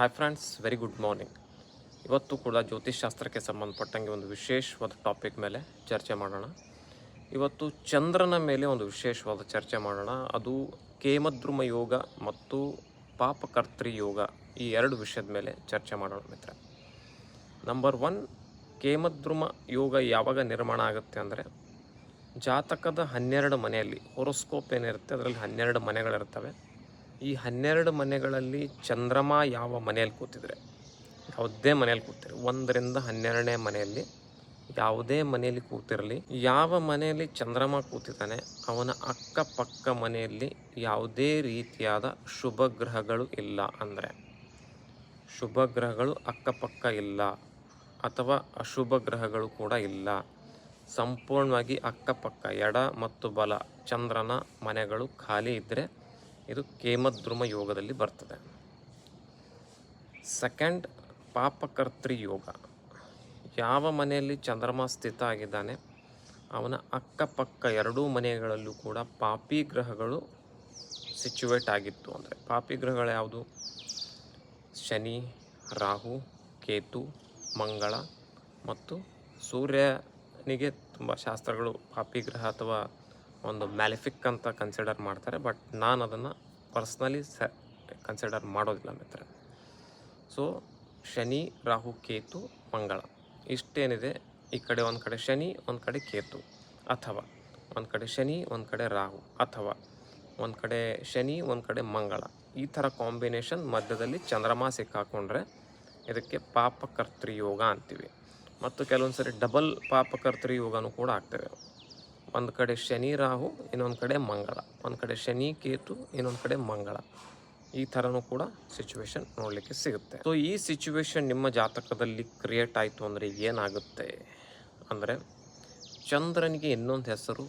Hi friends very good morning ಇವತ್ತು ಕೂಡ ಜ್ಯೋತಿಷ್ ಶಾಸ್ತ್ರಕ್ಕೆ ಸಂಬಂಧಪಟ್ಟಂಗೆ ಒಂದು ವಿಶೇಷವಾದ ಟಾಪಿಕ್ ಮೇಲೆ ಚರ್ಚೆ ಮಾಡೋಣ. ಇವತ್ತು ಚಂದ್ರನ ಮೇಲೆ ಒಂದು ವಿಶೇಷವಾದ ಚರ್ಚೆ ಮಾಡೋಣ. ಅದು ಕೇಮದ್ರುಮ ಯೋಗ ಮತ್ತು ಪಾಪಕರ್ತೃ ಯೋಗ ಈ ಎರಡು ವಿಷಯದ ಮೇಲೆ ಚರ್ಚೆ ಮಾಡೋಣ ಮಿತ್ರ ನಂಬರ್ ಒನ್ ಕೇಮದ್ರುಮ ಯೋಗ ಯಾವಾಗ ನಿರ್ಮಾಣ ಆಗುತ್ತೆ ಅಂದರೆ ಜಾತಕದ ಹನ್ನೆರಡು ಮನೆಯಲ್ಲಿ ಹೊರೋಸ್ಕೋಪ್ ಏನಿರುತ್ತೆ, ಅದರಲ್ಲಿ ಹನ್ನೆರಡು ಮನೆಗಳಿರ್ತವೆ. ಈ ಹನ್ನೆರಡು ಮನೆಗಳಲ್ಲಿ ಚಂದ್ರಮ ಯಾವ ಮನೆಯಲ್ಲಿ ಕೂತಿದ್ರೆ? ಯಾವುದೇ ಮನೆಯಲ್ಲಿ ಕೂತಿರಿ. ಒಂದರಿಂದ ಹನ್ನೆರಡನೇ ಮನೆಯಲ್ಲಿ ಯಾವುದೇ ಮನೆಯಲ್ಲಿ ಕೂತಿರಲಿ. ಯಾವ ಮನೆಯಲ್ಲಿ ಚಂದ್ರಮ ಕೂತಿದ್ದಾನೆ, ಅವನ ಅಕ್ಕಪಕ್ಕ ಮನೆಯಲ್ಲಿ ಯಾವುದೇ ರೀತಿಯಾದ ಶುಭ ಗ್ರಹಗಳು ಇಲ್ಲ ಅಂದರೆ? ಶುಭ ಗ್ರಹಗಳು ಅಕ್ಕಪಕ್ಕ ಇಲ್ಲ ಅಥವಾ ಅಶುಭ ಗ್ರಹಗಳು ಕೂಡ ಇಲ್ಲ. ಸಂಪೂರ್ಣವಾಗಿ ಅಕ್ಕಪಕ್ಕ, ಎಡ ಮತ್ತು ಬಲ, ಚಂದ್ರನ ಮನೆಗಳು ಖಾಲಿ ಇದ್ದರೆ ಇದು ಕೇಮದ್ರುಮ ಯೋಗದಲ್ಲಿ ಬರ್ತದೆ. ಸೆಕೆಂಡ್ ಪಾಪಕರ್ತೃ ಯೋಗ. ಯಾವ ಮನೆಯಲ್ಲಿ ಚಂದ್ರಮ ಸ್ಥಿತ ಆಗಿದ್ದಾನೆ, ಅವನ ಅಕ್ಕಪಕ್ಕ ಎರಡೂ ಮನೆಗಳಲ್ಲೂ ಕೂಡ ಪಾಪಿ ಗ್ರಹಗಳು ಸಿಚುವೇಟ್ ಆಗಿತ್ತು ಅಂದರೆ. ಪಾಪಿ ಗ್ರಹಗಳು ಯಾವುದು? ಶನಿ, ರಾಹು, ಕೇತು, ಮಂಗಳ ಮತ್ತು ಸೂರ್ಯನಿಗೆ ತುಂಬ ಶಾಸ್ತ್ರಗಳು ಪಾಪಿ ಗ್ರಹ ಅಥವಾ ಒಂದು ಮ್ಯಾಲಿಫಿಕ್ ಅಂತ ಕನ್ಸಿಡರ್ ಮಾಡ್ತಾರೆ ಬಟ್ ನಾನು ಅದನ್ನು ಪರ್ಸ್ನಲಿ ಸ ಕನ್ಸಿಡರ್ ಮಾಡೋದಿಲ್ಲ ಮಿತ್ರ ಸೊ ಶನಿ, ರಾಹು, ಕೇತು, ಮಂಗಳ. ಇಷ್ಟೇನಿದೆ, ಈ ಕಡೆ ಒಂದು ಕಡೆ ಶನಿ, ಒಂದು ಕಡೆ ಕೇತು, ಅಥವಾ ಒಂದು ಕಡೆ ಶನಿ, ಒಂದು ಕಡೆ ರಾಹು, ಅಥವಾ ಒಂದು ಕಡೆ ಶನಿ, ಒಂದು ಕಡೆ ಮಂಗಳ. ಈ ಥರ ಕಾಂಬಿನೇಷನ್ ಮಧ್ಯದಲ್ಲಿ ಚಂದ್ರಮ ಸಿಕ್ಕಾಕೊಂಡ್ರೆ ಇದಕ್ಕೆ ಪಾಪಕರ್ತೃ ಯೋಗ ಅಂತೀವಿ. ಮತ್ತು ಕೆಲವೊಂದು ಸರಿ ಡಬಲ್ ಪಾಪಕರ್ತೃ ಯೋಗನೂ ಕೂಡ ಆಗ್ತವೆ. ಒಂದು ಕಡೆ ಶನಿ, ರಾಹು, ಇನ್ನೊಂದು ಕಡೆ ಮಂಗಳ. ಒಂದು ಕಡೆ ಶನಿ, ಕೇತು, ಇನ್ನೊಂದು ಕಡೆ ಮಂಗಳ. ಈ ಥರನೂ ಕೂಡ ಸಿಚುವೇಶನ್ ನೋಡಲಿಕ್ಕೆ ಸಿಗುತ್ತೆ. ಸೊ ಈ ಸಿಚುವೇಶನ್ ನಿಮ್ಮ ಜಾತಕದಲ್ಲಿ ಕ್ರಿಯೇಟ್ ಆಯಿತು ಅಂದರೆ ಏನಾಗುತ್ತೆ? ಅಂದರೆ ಚಂದ್ರನಿಗೆ ಇನ್ನೊಂದು ಹೆಸರು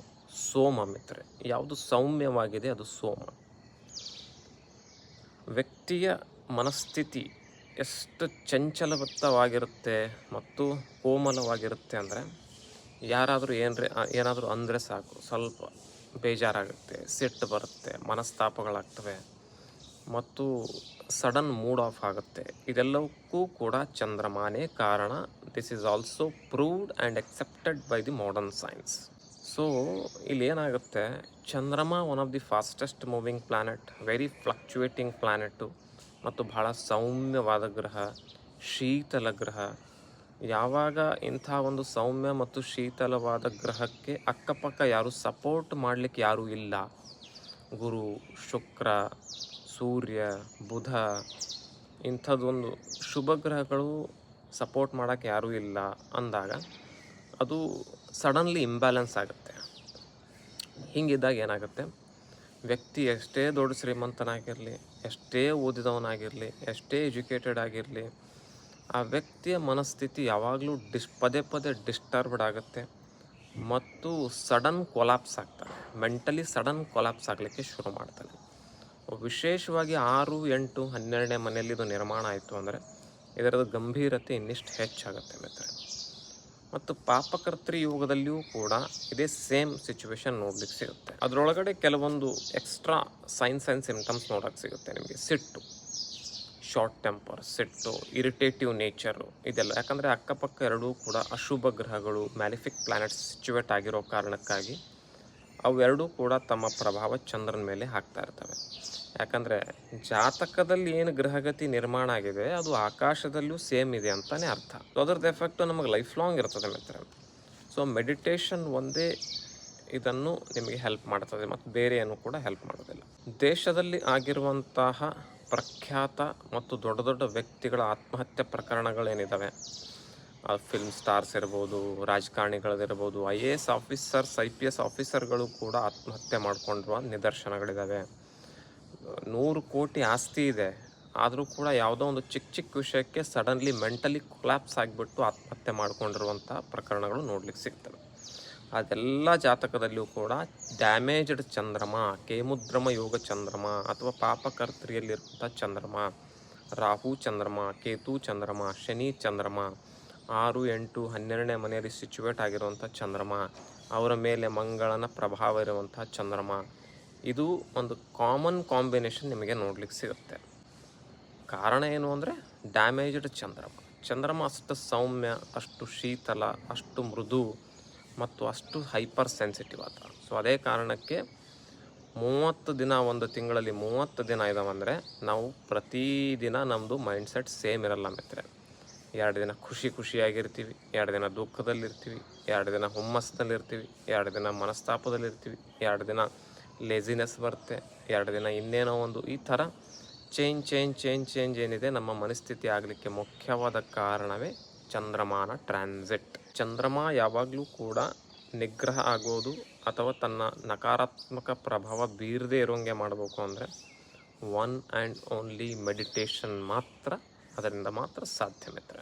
ಸೋಮ ಮಿತ್ರೆ. ಯಾವುದು ಸೌಮ್ಯವಾಗಿದೆ ಅದು ಸೋಮ. ವ್ಯಕ್ತಿಯ ಮನಸ್ಥಿತಿ ಎಷ್ಟು ಚಂಚಲವತ್ತವಾಗಿರುತ್ತೆ ಮತ್ತು ಕೋಮಲವಾಗಿರುತ್ತೆ ಅಂದರೆ ಯಾರಾದರೂ ಏನ್ರಿ ಏನಾದರೂ ಅಂದರೆ ಸಾಕು. ಸ್ವಲ್ಪ ಬೇಜಾರಾಗುತ್ತೆ, ಸಿಟ್ಟು ಬರುತ್ತೆ, ಮನಸ್ತಾಪಗಳಾಗ್ತವೆ. ಮತ್ತು ಸಡನ್ ಮೂಡ್ ಆಫ್ ಆಗುತ್ತೆ. ಇದೆಲ್ಲವಕ್ಕೂ ಕೂಡ ಚಂದ್ರಮಾನೇ ಕಾರಣ. This is also proved and accepted by the modern science so ಇಲ್ಲಿ ಏನಾಗುತ್ತೆ Chandrama one of the fastest moving planet very fluctuating planet ಮತ್ತು ಬಹಳ ಸೌಮ್ಯವಾದ ಗ್ರಹ, ಶೀತಲ ಗ್ರಹ ಯಾವಾಗ ಇಂಥ ಒಂದು ಸೌಮ್ಯ ಮತ್ತು ಶೀತಲವಾದ ಗ್ರಹಕ್ಕೆ ಅಕ್ಕಪಕ್ಕ ಯಾರು ಸಪೋರ್ಟ್ ಮಾಡಲಿಕ್ಕೆ ಯಾರೂ ಇಲ್ಲ. ಗುರು, ಶುಕ್ರ, ಸೂರ್ಯ, ಬುಧ ಇಂಥದ್ದೊಂದು ಶುಭ ಗ್ರಹಗಳು ಸಪೋರ್ಟ್ ಮಾಡೋಕ್ಕೆ ಯಾರೂ ಇಲ್ಲ ಅಂದಾಗ ಅದು ಸಡನ್ಲಿ ಇಂಬ್ಯಾಲೆನ್ಸ್ ಆಗುತ್ತೆ. ಹೀಗಿದ್ದಾಗ ಏನಾಗುತ್ತೆ? ವ್ಯಕ್ತಿ ಎಷ್ಟೇ ದೊಡ್ಡ ಶ್ರೀಮಂತನಾಗಿರಲಿ, ಎಷ್ಟೇ ಓದಿದವನಾಗಿರಲಿ, ಎಷ್ಟೇ ಎಜುಕೇಟೆಡ್ ಆಗಿರಲಿ ಆ ವ್ಯಕ್ತಿಯ ಮನಸ್ಥಿತಿ ಯಾವಾಗಲೂ ಡಿಸ್, ಪದೇ ಪದೇ ಡಿಸ್ಟರ್ಬ್ಡ್ ಆಗುತ್ತೆ. ಮತ್ತು ಸಡನ್ ಕೊಲಾಪ್ಸ್ ಆಗ್ತಾನೆ ಮೆಂಟಲಿ ಸಡನ್ ಕೊಲಾಪ್ಸ್ ಆಗಲಿಕ್ಕೆ ಶುರು ಮಾಡ್ತಾನೆ ವಿಶೇಷವಾಗಿ ಆರು, ಎಂಟು, ಹನ್ನೆರಡನೇ ಮನೆಯಲ್ಲಿ ಇದು ನಿರ್ಮಾಣ ಆಯಿತು ಅಂದರೆ ಇದರದ್ದು ಗಂಭೀರತೆ ಇನ್ನಿಷ್ಟು ಹೆಚ್ಚಾಗುತ್ತೆ ಮಿತ್ರ ಮತ್ತು ಪಾಪಕರ್ತೃ ಯುಗದಲ್ಲಿಯೂ ಕೂಡ ಇದೇ ಸೇಮ್ ಸಿಚುವೇಶನ್ ನೋಡ್ಲಿಕ್ಕೆ ಸಿಗುತ್ತೆ. ಅದರೊಳಗಡೆ ಕೆಲವೊಂದು ಎಕ್ಸ್ಟ್ರಾ ಸೈನ್ಸ್ ಆ್ಯಂಡ್ ಸಿಮ್ಟಮ್ಸ್ ನೋಡೋಕ್ಕೆ ಸಿಗುತ್ತೆ ನಿಮಗೆ. ಸಿಟ್ಟು. ಶಾರ್ಟ್ ಟೆಂಪರ್ ಸಿಟ್ಟು ಇರಿಟೇಟಿವ್ ನೇಚರು ಇದೆಲ್ಲ. ಯಾಕಂದರೆ ಅಕ್ಕಪಕ್ಕ ಎರಡೂ ಕೂಡ ಅಶುಭ ಗ್ರಹಗಳು ಮ್ಯಾಲಿಫಿಕ್ ಪ್ಲಾನೆಟ್ಸ್ ಸಿಚುವೇಟ್ ಆಗಿರೋ ಕಾರಣಕ್ಕಾಗಿ ಅವೆರಡೂ ಕೂಡ ತಮ್ಮ ಪ್ರಭಾವ ಚಂದ್ರನ ಮೇಲೆ ಹಾಕ್ತಾ ಇರ್ತವೆ. ಯಾಕಂದರೆ ಜಾತಕದಲ್ಲಿ ಏನು ಗ್ರಹಗತಿ ನಿರ್ಮಾಣ ಆಗಿದೆ, ಅದು ಆಕಾಶದಲ್ಲೂ ಸೇಮ್ ಇದೆ ಅಂತಲೇ ಅರ್ಥ. ಅದರದ್ದು ಎಫೆಕ್ಟು ನಮಗೆ ಲೈಫ್ ಲಾಂಗ್ ಇರ್ತದೆ ಮಿತ್ರ ಸೊ ಮೆಡಿಟೇಷನ್ ಒಂದೇ ಇದನ್ನು ನಿಮಗೆ ಹೆಲ್ಪ್ ಮಾಡ್ತದೆ, ಮತ್ತು ಬೇರೆ ಏನು ಕೂಡ ಹೆಲ್ಪ್ ಮಾಡೋದಿಲ್ಲ. ದೇಶದಲ್ಲಿ ಆಗಿರುವಂತಹ ಪ್ರಖ್ಯಾತ ಮತ್ತು ದೊಡ್ಡ ದೊಡ್ಡ ವ್ಯಕ್ತಿಗಳ ಆತ್ಮಹತ್ಯೆ ಪ್ರಕರಣಗಳೇನಿದ್ದಾವೆ ಫಿಲ್ಮ್ ಸ್ಟಾರ್ಸ್ ಇರ್ಬೋದು, ರಾಜಕಾರಣಿಗಳದಿರ್ಬೋದು I A S officers I P S ಆಫೀಸರ್ಗಳು ಕೂಡ ಆತ್ಮಹತ್ಯೆ ಮಾಡಿಕೊಂಡಿರುವ ನಿದರ್ಶನಗಳಿದ್ದಾವೆ ನೂರು ಕೋಟಿ ಆಸ್ತಿ ಇದೆ. ಆದರೂ ಕೂಡ ಯಾವುದೋ ಒಂದು ಚಿಕ್ಕ ಚಿಕ್ಕ ವಿಷಯಕ್ಕೆ ಸಡನ್ಲಿ ಮೆಂಟಲಿ ಕೊಲ್ಯಾಪ್ಸ್ ಆಗಿಬಿಟ್ಟು ಆತ್ಮಹತ್ಯೆ ಮಾಡಿಕೊಂಡಿರುವಂಥ ಪ್ರಕರಣಗಳು ನೋಡ್ಲಿಕ್ಕೆ ಸಿಗ್ತವೆ. ಅದೆಲ್ಲ ಜಾತಕದಲ್ಲಿಯೂ ಕೂಡ ಡ್ಯಾಮೇಜ್ಡ್ ಚಂದ್ರಮ, ಕೇಮುದ್ರಮ ಯೋಗ ಚಂದ್ರಮ ಅಥವಾ ಪಾಪಕರ್ತೃಯಲ್ಲಿರುವಂಥ ಚಂದ್ರಮ, ರಾಹು ಚಂದ್ರಮ, ಕೇತು ಚಂದ್ರಮ, ಶನಿ ಚಂದ್ರಮ, ಆರು, ಎಂಟು, ಹನ್ನೆರಡನೇ ಮನೆಯಲ್ಲಿ ಸಿಚುವೇಟ್ ಆಗಿರುವಂಥ ಚಂದ್ರಮ, ಅವರ ಮೇಲೆ ಮಂಗಳನ ಪ್ರಭಾವ ಇರುವಂಥ ಚಂದ್ರಮ. ಇದು ಒಂದು ಕಾಮನ್ ಕಾಂಬಿನೇಷನ್ ನಿಮಗೆ ನೋಡ್ಲಿಕ್ಕೆ ಸಿಗುತ್ತೆ. ಕಾರಣ ಏನು ಅಂದರೆ ಡ್ಯಾಮೇಜ್ಡ್ ಚಂದ್ರಮ. ಚಂದ್ರಮ ಅಷ್ಟು ಸೌಮ್ಯ, ಅಷ್ಟು ಶೀತಲ, ಅಷ್ಟು ಮೃದು ಮತ್ತು ಅಷ್ಟು ಹೈಪರ್ ಸೆನ್ಸಿಟಿವ್ ಆತ. ಸೊ ಅದೇ ಕಾರಣಕ್ಕೆ ಮೂವತ್ತು ದಿನ ಒಂದು ತಿಂಗಳಲ್ಲಿ ಮೂವತ್ತು ದಿನ ಇದಾವಂದರೆ ನಾವು ಪ್ರತಿದಿನ ನಮ್ಮದು ಮೈಂಡ್ಸೆಟ್ ಸೇಮ್ ಇರಲ್ಲ ಮಿತ್ರೆ ಎರಡು ದಿನ ಖುಷಿ ಖುಷಿಯಾಗಿರ್ತೀವಿ, ಎರಡು ದಿನ ದುಃಖದಲ್ಲಿರ್ತೀವಿ, ಎರಡು ದಿನ ಹುಮ್ಮಸ್ಸದಲ್ಲಿರ್ತೀವಿ ಎರಡು ದಿನ ಮನಸ್ತಾಪದಲ್ಲಿರ್ತೀವಿ, ಎರಡು ದಿನ ಲೇಸಿನೆಸ್ ಬರುತ್ತೆ, ಎರಡು ದಿನ ಇನ್ನೇನೋ ಒಂದು ಈ ಥರ ಚೇಂಜ್ ಚೇಂಜ್ ಚೇಂಜ್ ಚೇಂಜ್ ಏನಿದೆ ನಮ್ಮ ಮನಸ್ಥಿತಿ ಆಗಲಿಕ್ಕೆ ಮುಖ್ಯವಾದ ಕಾರಣವೇ ಚಂದ್ರಮಾನ ಟ್ರಾನ್ಸಿಟ್ ಚಂದ್ರಮ ಯಾವಾಗಲೂ ಕೂಡ ನಿಗ್ರಹ ಆಗೋದು ಅಥವಾ ತನ್ನ ನಕಾರಾತ್ಮಕ ಪ್ರಭಾವ ಬೀರದೇ ಇರೋಂಗೆ ಮಾಡಬೇಕು ಅಂದರೆ ಒನ್ ಆ್ಯಂಡ್ ಓನ್ಲಿ ಮೆಡಿಟೇಷನ್ ಮಾತ್ರ, ಅದರಿಂದ ಮಾತ್ರ ಸಾಧ್ಯ ಮಿತ್ರ